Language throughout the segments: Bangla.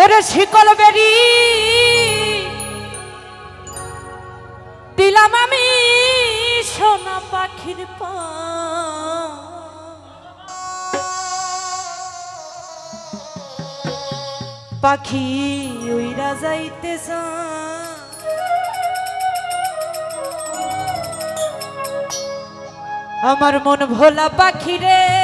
ওরে শিকল বেরি। দিলাম আমি সোনা পাখির পা। পাখি ওইরা যাইতে আমার মন ভোলা পাখি রে।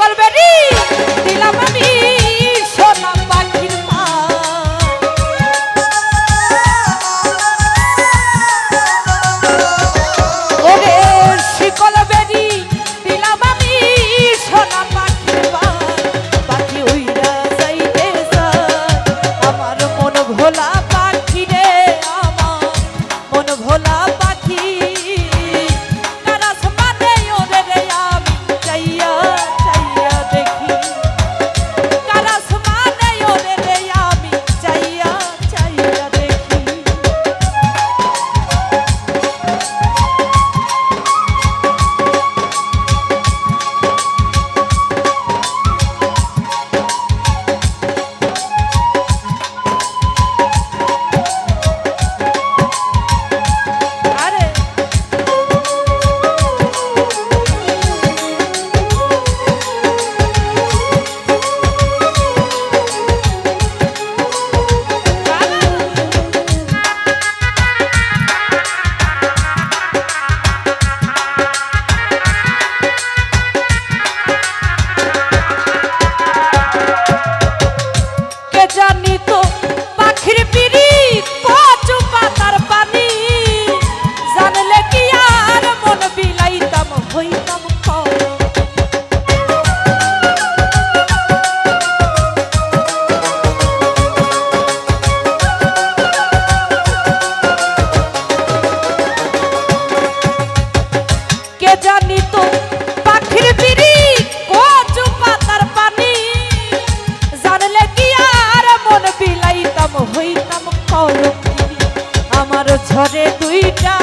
করবে রে Margarita.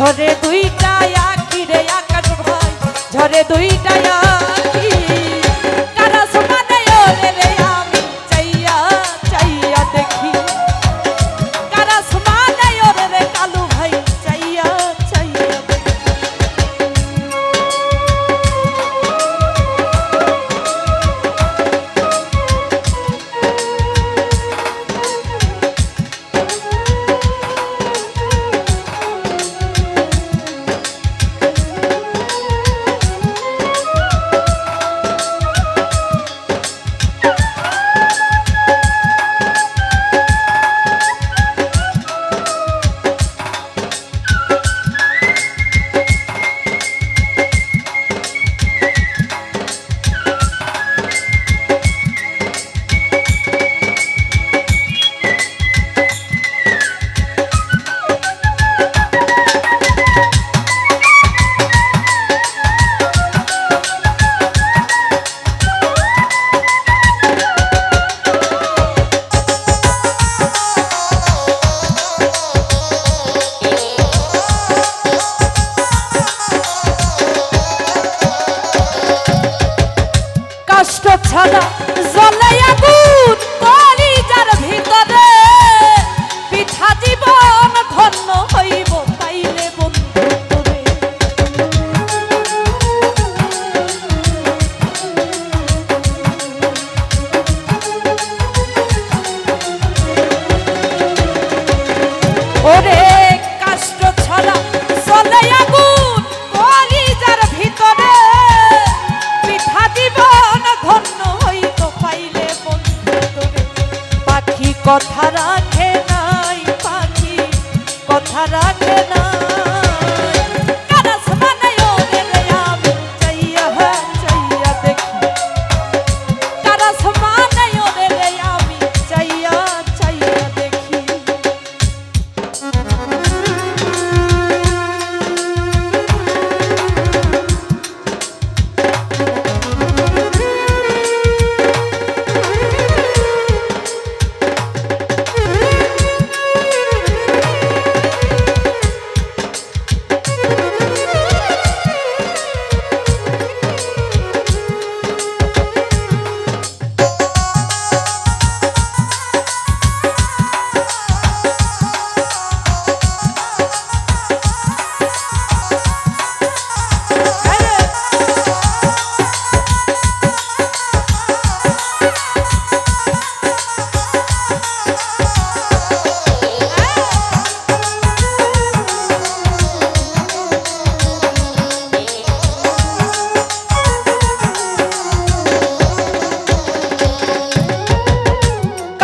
ঝরে দুইটা আখিরে আকাশ ভাই ঝরে দুইটা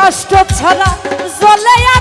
কষ্ট ছাড়া জলে